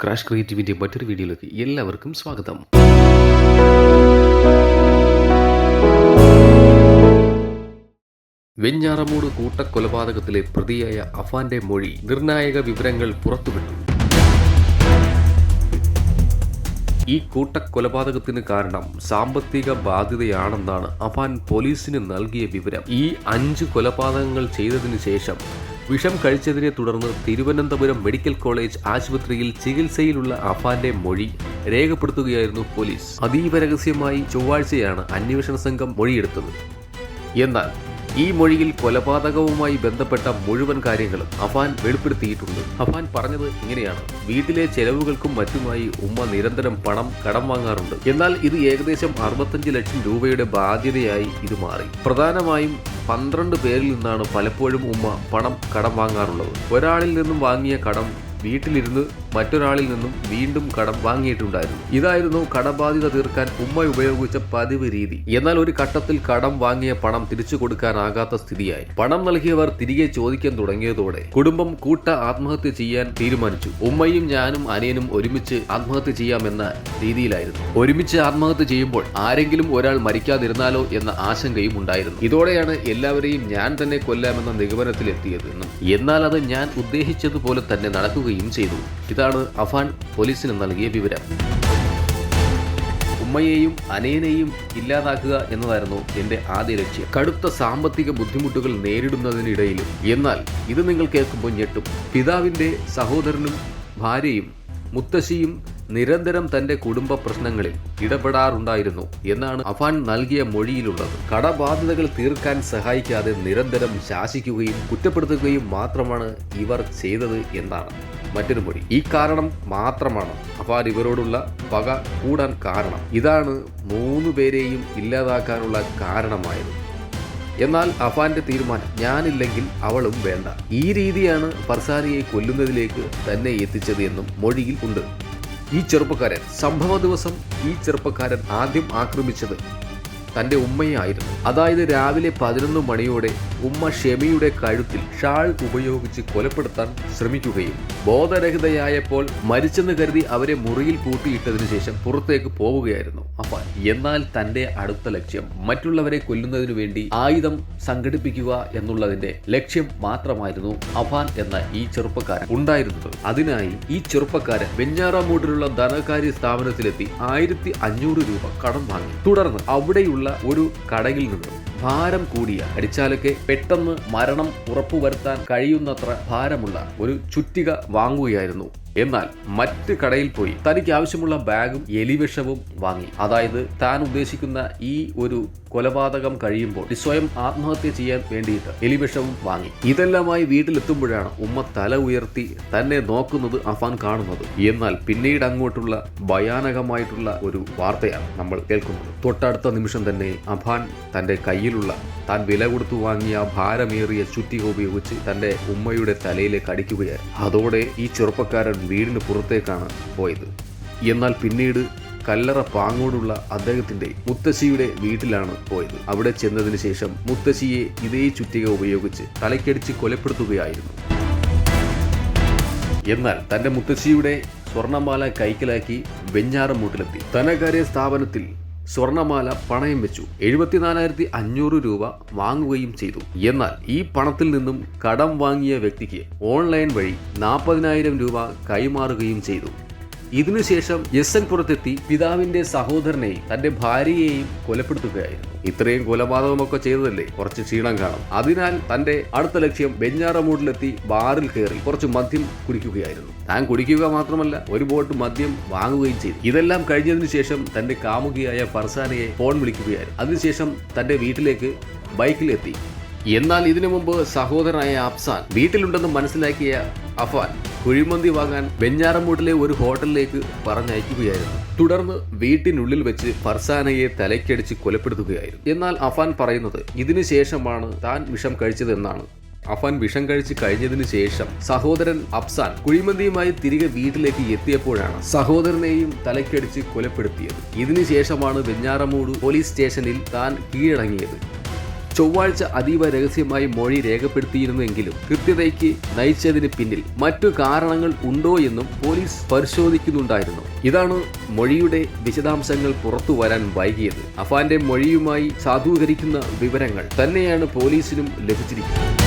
Crash ക്രിയേറ്റിവിന്റെ മറ്റൊരു വീഡിയോയിലേക്ക് എല്ലാവർക്കും സ്വാഗതം. വെഞ്ഞാറമൂട് കൂട്ടക്കൊലപാതകത്തിലെ പ്രതിയായ അഫാന്റെ മൊഴി നിർണായക വിവരങ്ങൾ പുറത്തുവിട്ടു. ഈ കൂട്ടക്കൊലപാതകത്തിന് കാരണം സാമ്പത്തിക ബാധ്യതയാണെന്നാണ് അഫാൻ പോലീസിന് നൽകിയ വിവരം. ഈ അഞ്ച് കൊലപാതകങ്ങൾ ചെയ്തതിനു ശേഷം വിഷം കഴിച്ചതിനെ തുടർന്ന് തിരുവനന്തപുരം മെഡിക്കൽ കോളേജ് ആശുപത്രിയിൽ ചികിത്സയിലുള്ള അഫാന്റെ മൊഴി രേഖപ്പെടുത്തുകയായിരുന്നു പോലീസ്. അതീവ രഹസ്യമായി ചൊവ്വാഴ്ചയാണ് അന്വേഷണ സംഘം മൊഴിയെടുത്തത്. എന്നാൽ ഈ മൊഴിയിൽ കൊലപാതകവുമായി ബന്ധപ്പെട്ട മുഴുവൻ കാര്യങ്ങളും അഫാൻ വെളിപ്പെടുത്തിയിട്ടുണ്ട്. അഫാൻ പറഞ്ഞത് ഇങ്ങനെയാണ്. വീട്ടിലെ ചെലവുകൾക്കും മറ്റുമായി ഉമ്മ നിരന്തരം പണം കടം വാങ്ങാറുണ്ട്. എന്നാൽ ഇത് ഏകദേശം അറുപത്തഞ്ച് ലക്ഷം രൂപയുടെ ബാധ്യതയായി ഇത് മാറി. പ്രധാനമായും പന്ത്രണ്ട് പേരിൽ നിന്നാണ് പലപ്പോഴും ഉമ്മ പണം കടം വാങ്ങാറുള്ളത്. ഒരാളിൽ നിന്നും വാങ്ങിയ കടം വീട്ടിലിരുന്ന് മറ്റൊരാളിൽ നിന്നും വീണ്ടും കടം വാങ്ങിയിട്ടുണ്ടായിരുന്നു. ഇതായിരുന്നു കടബാധ്യത തീർക്കാൻ ഉമ്മ ഉപയോഗിച്ച പതിവ് രീതി. എന്നാൽ ഒരു ഘട്ടത്തിൽ കടം വാങ്ങിയ പണം തിരിച്ചു കൊടുക്കാനാകാത്ത സ്ഥിതിയായി. പണം നൽകിയവർ തിരികെ ചോദിക്കാൻ തുടങ്ങിയതോടെ കുടുംബം കൂട്ട ആത്മഹത്യ ചെയ്യാൻ തീരുമാനിച്ചു. ഉമ്മയും ഞാനും അനിയനും ഒരുമിച്ച് ആത്മഹത്യ ചെയ്യാമെന്ന രീതിയിലായിരുന്നു. ഒരുമിച്ച് ആത്മഹത്യ ചെയ്യുമ്പോൾ ആരെങ്കിലും ഒരാൾ മരിക്കാതിരുന്നാലോ എന്ന ആശങ്കയും ഉണ്ടായിരുന്നു. ഇതോടെയാണ് എല്ലാവരെയും ഞാൻ തന്നെ കൊല്ലാമെന്ന നിഗമനത്തിലെത്തിയതെന്നും എന്നാൽ അത് ഞാൻ ഉദ്ദേശിച്ചതുപോലെ തന്നെ നടക്കുകയും ചെയ്തു. ഇതാണ് അഫാൻ പോലീസിന് നൽകിയ വിവരം. ഉമ്മയെയും അനയനെയും ഇല്ലാതാക്കുക എന്നതായിരുന്നു എന്റെ ആദ്യ ലക്ഷ്യം. കടുത്ത സാമ്പത്തിക ബുദ്ധിമുട്ടുകൾ നേരിടുന്നതിനിടയിലും. എന്നാൽ ഇത് നിങ്ങൾ കേൾക്കുമ്പോൾ ഞെട്ടും. പിതാവിന്റെ സഹോദരനും ഭാര്യയും മുത്തശ്ശിയും നിരന്തരം തന്റെ കുടുംബ പ്രശ്നങ്ങളിൽ ഇടപെടാറുണ്ടായിരുന്നു എന്നാണ് അഫാൻ നൽകിയ മൊഴിയിലുള്ളത്. കടബാധ്യതകൾ തീർക്കാൻ സഹായിക്കാതെ നിരന്തരം ശാസിക്കുകയും കുറ്റപ്പെടുത്തുകയും മാത്രമാണ് ഇവർ ചെയ്തത് എന്നാണ്. മറ്റൊരു മൊഴി. ഈ കാരണം മാത്രമാണ് അഫാൻ ഇവരോടുള്ള പക കൂടാൻ കാരണം. ഇതാണ് മൂന്ന് പേരെയും ഇല്ലാതാക്കാനുള്ള കാരണമായത്. എന്നാൽ അഫാന്റെ തീരുമാനം ഞാനില്ലെങ്കിൽ അവളും വേണ്ട. ഈ രീതിയാണ് ഫർസാനിയെ കൊല്ലുന്നതിലേക്ക് തന്നെ എത്തിച്ചത് എന്നും മൊഴിയിൽ ഉണ്ട്. ഈ ചെറുപ്പക്കാരൻ സംഭവ ദിവസം ഈ ചെറുപ്പക്കാരൻ ആദ്യം ആക്രമിച്ചത് തന്റെ ഉമ്മയായിരുന്നു. അതായത് രാവിലെ പതിനൊന്ന് മണിയോടെ ഉമ്മ ഷെമിയുടെ കഴുത്തിൽ ഷാൾ ഉപയോഗിച്ച് കൊലപ്പെടുത്താൻ ശ്രമിക്കുകയും ബോധരഹിതയായപ്പോൾ മരിച്ചെന്ന് കരുതി അവരെ മുറിയിൽ പൂട്ടിയിട്ടതിനു ശേഷം പുറത്തേക്ക് പോവുകയായിരുന്നു. അപ്പ എന്നാൽ തന്റെ അടുത്ത ലക്ഷ്യം മറ്റുള്ളവരെ കൊല്ലുന്നതിനു വേണ്ടി ആയുധം സംഘടിപ്പിക്കുക എന്നുള്ളതിന്റെ ലക്ഷ്യം മാത്രമായിരുന്നു അഫാൻ എന്ന ഈ ചെറുപ്പക്കാരൻ ഉണ്ടായിരുന്നത്. അതിനായി ഈ ചെറുപ്പക്കാരൻ വെഞ്ഞാറാമൂട്ടിലുള്ള ധനകാര്യ സ്ഥാപനത്തിലെത്തി ആയിരത്തി അഞ്ഞൂറ് രൂപ കടം വാങ്ങി. തുടർന്ന് അവിടെയുള്ള ഒരു കടയിൽ നിന്നും ഭാരം കൂടിയ അടിച്ചാലൊക്കെ പെട്ടെന്ന് മരണം ഉറപ്പുവരുത്താൻ കഴിയുന്നത്ര ഭാരമുള്ള ഒരു ചുറ്റിക വാങ്ങുകയായിരുന്നു. എന്നാൽ മറ്റ് കടയിൽ പോയി തനിക്ക് ആവശ്യമുള്ള ബാഗും എലിവിഷവും വാങ്ങി. അതായത് താൻ ഉദ്ദേശിക്കുന്ന ഈ ഒരു കൊലപാതകം കഴിയുമ്പോൾ സ്വയം ആത്മഹത്യ ചെയ്യാൻ വേണ്ടിയിട്ട് എലിവിഷവും വാങ്ങി. ഇതെല്ലാമായി വീട്ടിലെത്തുമ്പോഴാണ് ഉമ്മ തല ഉയർത്തി തന്നെ നോക്കുന്നത് അഫാൻ കാണുന്നത്. എന്നാൽ പിന്നീട് അങ്ങോട്ടുള്ള ഭയാനകമായിട്ടുള്ള ഒരു വാർത്തയാണ് നമ്മൾ കേൾക്കുന്നത്. തൊട്ടടുത്ത നിമിഷം തന്നെ അഫാൻ തന്റെ കയ്യിലുള്ള താൻ വില കൊടുത്തു വാങ്ങിയ ഭാരമേറിയ ചുറ്റിക ഉപയോഗിച്ച് തന്റെ ഉമ്മയുടെ തലയിലേക്ക് അടിക്കുകയായിരുന്നു. അതോടെ ഈ ചെറുപ്പക്കാരൻ വീടിന് പുറത്തേക്കാണ് പോയത്. എന്നാൽ പിന്നീട് കല്ലറ പാങ്ങോടുള്ള അദ്ദേഹത്തിന്റെ മുത്തശ്ശിയുടെ വീട്ടിലാണ് പോയത്. അവിടെ ചെന്നതിന് ശേഷം മുത്തശ്ശിയെ ഇതേ ചുറ്റിക ഉപയോഗിച്ച് തലയ്ക്കടിച്ച് കൊലപ്പെടുത്തുകയായിരുന്നു. എന്നാൽ തന്റെ മുത്തശ്ശിയുടെ സ്വർണമാല കൈക്കലാക്കി വെഞ്ഞാറമൂട്ടിലെത്തി. ധനകാര്യ സ്ഥാപനത്തിൽ സ്വർണമാല പണയം വെച്ചു. എഴുപത്തിനാലായിരത്തി അഞ്ഞൂറ് രൂപ വാങ്ങുകയും ചെയ്തു. എന്നാൽ ഈ പണത്തിൽ നിന്നും കടം വാങ്ങിയ വ്യക്തിക്ക് ഓൺലൈൻ വഴി നാൽപ്പതിനായിരം രൂപ കൈമാറുകയും ചെയ്തു. ഇതിനുശേഷം എസ് എൻ പുറത്തെത്തി പിതാവിന്റെ സഹോദരനെയും തന്റെ ഭാര്യയെയും കൊലപ്പെടുത്തുകയായിരുന്നു. ഇത്രയും കൊലപാതകമൊക്കെ ചെയ്തതല്ലേ? കുറച്ച് ക്ഷീണം കാണും. അതിനാൽ തന്റെ അടുത്ത ലക്ഷ്യം ബെഞ്ഞാറമൂടിലെത്തി ബാറിൽ കയറി കുറച്ച് മദ്യം കുടിക്കുകയായിരുന്നു. താൻ കുടിക്കുക മാത്രമല്ല ഒരു ബോട്ട് മദ്യം വാങ്ങുകയും ചെയ്തു. ഇതെല്ലാം കഴിഞ്ഞതിന് ശേഷം തന്റെ കാമുകിയായ ഫർസാനയെ ഫോൺ വിളിക്കുകയായിരുന്നു. അതിനുശേഷം തന്റെ വീട്ടിലേക്ക് ബൈക്കിലെത്തി. എന്നാൽ ഇതിനു മുമ്പ് സഹോദരനായ അഫ്സാൻ വീട്ടിലുണ്ടെന്ന് മനസ്സിലാക്കിയ അഫാൻ കുഴിമന്തി വാങ്ങാൻ വെഞ്ഞാറമൂട്ടിലെ ഒരു ഹോട്ടലിലേക്ക് പറഞ്ഞയക്കുകയായിരുന്നു. തുടർന്ന് വീട്ടിനുള്ളിൽ വെച്ച് ഫർസാനയെ തലയ്ക്കടിച്ച് കൊലപ്പെടുത്തുകയായിരുന്നു. എന്നാൽ അഫാൻ പറയുന്നത് ഇതിനു ശേഷമാണ് താൻ വിഷം കഴിച്ചതെന്നാണ്. അഫാൻ വിഷം കഴിച്ച് കഴിഞ്ഞതിന് ശേഷം സഹോദരൻ അഫ്സാൻ കുഴിമന്തിയുമായി തിരികെ വീട്ടിലേക്ക് എത്തിയപ്പോഴാണ് സഹോദരനെയും തലയ്ക്കടിച്ച് കൊലപ്പെടുത്തിയത്. ഇതിനുശേഷമാണ് വെഞ്ഞാറമൂട് പോലീസ് സ്റ്റേഷനിൽ താൻ കീഴടങ്ങിയത്. ചൊവ്വാഴ്ച അതീവ രഹസ്യമായി മൊഴി രേഖപ്പെടുത്തിയിരുന്നെങ്കിലും കൃത്യതയ്ക്ക് നയിച്ചതിന് പിന്നിൽ മറ്റു കാരണങ്ങൾ ഉണ്ടോ എന്നും പോലീസ് പരിശോധിക്കുന്നുണ്ടായിരുന്നു. ഇതാണ് മൊഴിയുടെ വിശദാംശങ്ങൾ പുറത്തു വരാൻ വൈകിയത്. അഫാന്റെ മൊഴിയുമായി സാധൂകരിക്കുന്ന വിവരങ്ങൾ തന്നെയാണ് പോലീസിനും ലഭിച്ചിരിക്കുന്നത്.